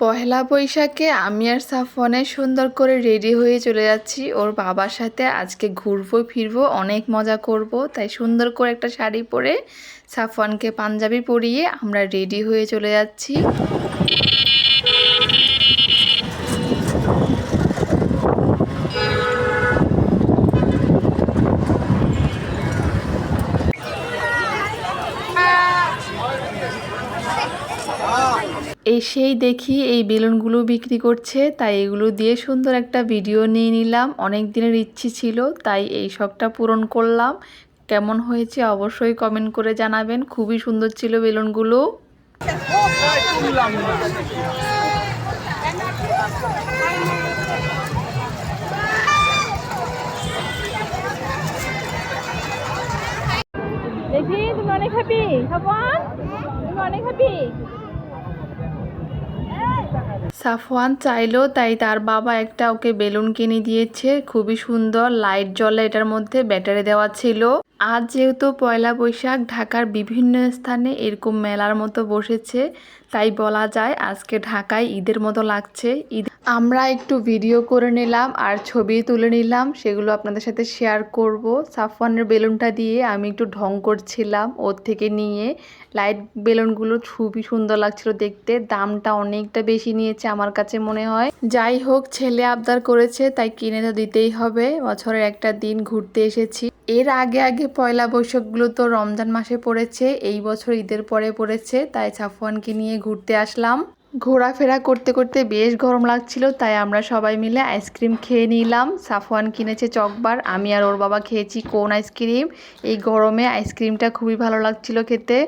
পহেলা বৈশাখে আমি আর সাফনে সুন্দর করে রেডি হয়ে চলে যাচ্ছি। ওর বাবার সাথে আজকে ঘুরবো, ফিরবো, অনেক মজা করব। তাই সুন্দর করে একটা শাড়ি পরে সাফওয়ানকে পাঞ্জাবি পরিয়ে আমরা রেডি হয়ে চলে যাচ্ছি। এসেই দেখি এই বেলুনগুলো বিক্রি করছে, তাই এগুলো দিয়ে সুন্দর একটা ভিডিও নিয়ে নিলাম। অনেক দিনের ইচ্ছে ছিল, তাই এই শখটা পূরণ করলাম। কেমন হয়েছে অবশ্যই কমেন্ট করে জানাবেন। খুবই সুন্দর ছিল বেলুনগুলো। দেখি, তুমি অনেক হ্যাপি তুমি অনেক হ্যাপি সাফওয়ান চাইলো, তাই তার বাবা একটা ওকে বেলুন কিনে দিয়েছে। খুবই সুন্দর, লাইট জ্বলে এটার মধ্যে ব্যাটারি দেওয়া ছিল। আজ যেহেতু পয়লা বৈশাখ, ঢাকার বিভিন্ন স্থানে এরকম মেলার মতো বসেছে, তাই বলা যায় আজকে ঢাকায় ঈদের মতো লাগছে। ঈদ আমরা একটু ভিডিও করে নিলাম আর ছবি তুলে নিলাম, সেগুলো আপনাদের সাথে শেয়ার করব। সাফওয়ানের বেলুনটা দিয়ে আমি একটু ঢং করছিলাম ওর থেকে নিয়ে। লাইট বেলুনগুলো খুবই সুন্দর লাগছিল দেখতে, দামটা অনেকটা বেশি নিয়েছে আমার কাছে মনে হয়। যাই হোক, ছেলে আবদার করেছে, তাই কিনে তো দিতেই হবে। বছরের একটা দিন ঘুরতে এসেছি। এর আগে আগে পয়লা বৈশাখগুলো তো রমজান মাসে পড়েছে, এই বছর ঈদের পরে পড়েছে, তাই সাফওয়ানকে নিয়ে ঘুরতে আসলাম। ঘোরাফেরা করতে করতে বেশ গরম লাগছিল, তাই আমরা সবাই মিলে আইসক্রিম খেয়ে নিলাম। সাফওয়ান কিনেছে চকবার, আমি আর ওর বাবা খেয়েছি কোন আইসক্রিম। এই গরমে আইসক্রিমটা খুবই ভালো লাগছিল খেতে।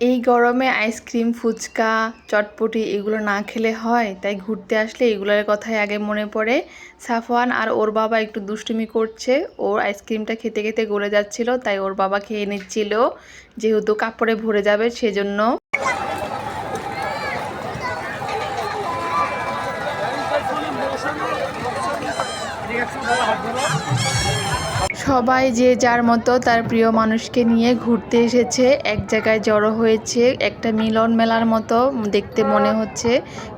এই গরমে আইসক্রিম, ফুচকা, চটপটি এগুলো না খেলে হয়? তাই ঘুরতে আসলে এগুলোর কথাই আগে মনে পড়ে। সাফওয়ান আর ওর বাবা একটু দুষ্টুমি করছে। ওর আইসক্রিমটা খেতে খেতে গলে যাচ্ছিল, তাই ওর বাবা খেয়ে নিচ্ছিল। যেহেতু কাপড়ে ভরে যাবে, সেজন্য। সবাই যে যার মতো তার প্রিয় মানুষকে নিয়ে ঘুরতে এসেছে। এক জায়গায় জড়ো হয়েছে। একটা মিলন মেলার মতো দেখতে মনে হচ্ছে।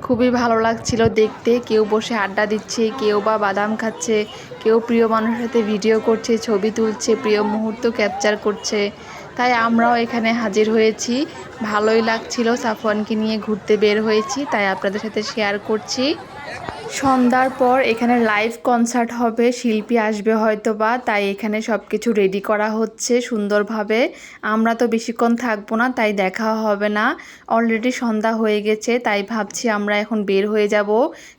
খুবই ভালো লাগছিল দেখতে। কেউ বসে আড্ডা দিচ্ছে, কেউ বা বাদাম খাচ্ছে, কেউ প্রিয় মানুষের সাথে ভিডিও করছে, ছবি তুলছে, প্রিয় মুহূর্ত ক্যাপচার করছে। তাই আমরাও এখানে হাজির হয়েছি। ভালোই লাগছিল সাফওয়ানকে নিয়ে ঘুরতে বের হয়েছি, তাই আপনাদের সাথে শেয়ার করছি। সন্ধ্যার পর এখানে লাইভ কনসার্ট হবে, শিল্পী আসবে হয়তো বা তাই এখানে সব কিছু রেডি করা হচ্ছে সুন্দরভাবে। আমরা তো বেশিক্ষণ থাকব না, তাই দেখা হবে না। অলরেডি সন্ধ্যা হয়ে গেছে, তাই ভাবছি আমরা এখন বের হয়ে যাব।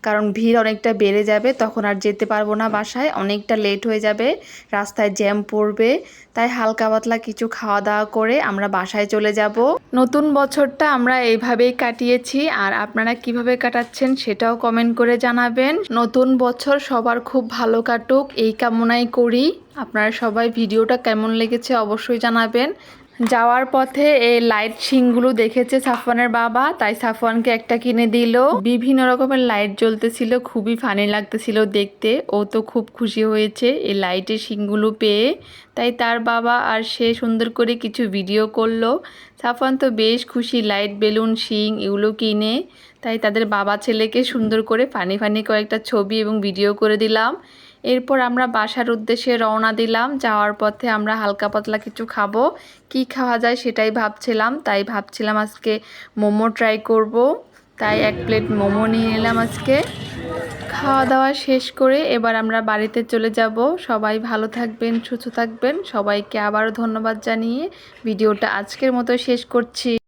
কারণ ভিড় অনেকটা বেড়ে যাবে, তখন আর যেতে পারব না বাসায়, অনেকটা লেট হয়ে যাবে, রাস্তায় জ্যাম পড়বে। তাই হালকা পাতলা কিছু খাওয়া দাওয়া করে আমরা বাসায় চলে যাব। নতুন বছরটা আমরা এইভাবেই কাটিয়েছি, আর আপনারা কীভাবে কাটাচ্ছেন সেটাও কমেন্ট করে জানাবেন, নতুন বছর সবার খুব ভালো কাটুক, এই কামনাই করি। আপনারা সবাই ভিডিওটা কেমন লেগেছে অবশ্যই জানাবেন। যাওয়ার পথে এই লাইট শিংগুলো দেখেছে সাফওয়ানের বাবা, তাই সাফওয়ানকে একটা কিনে দিল। বিভিন্ন রকমের লাইট জ্বলতেছিল, খুবই ফানি লাগতেছিল দেখতে। ও তো খুব খুশি হয়েছে এই লাইটের শিংগুলো পেয়ে। তাই তার বাবা আর সে সুন্দর করে কিছু ভিডিও করল। সাফওয়ান তো বেশ খুশি লাইট বেলুন শিং এগুলো কিনে। তাই তাদের বাবা ছেলেকে সুন্দর করে ফানি ফানি কয়েকটা ছবি এবং ভিডিও করে দিলাম। এরপর আমরা বাসার উদ্দেশ্যে রওনা দিলাম। যাওয়ার পথে আমরা হালকা পাতলা কিছু খাব। কি খাওয়া যায় সেটাই ভাবছিলাম, তাই ভাবছিলাম আজকে মোমো ট্রাই করব। তাই এক প্লেট মোমো নিয়ে নিলাম আজকে। খাওয়া দাওয়া শেষ করে এবার আমরা বাড়িতে চলে যাব। সবাই ভালো থাকবেন, সুস্থ থাকবেন। সবাইকে আবারও ধন্যবাদ জানিয়ে ভিডিওটা আজকের মতো শেষ করছি।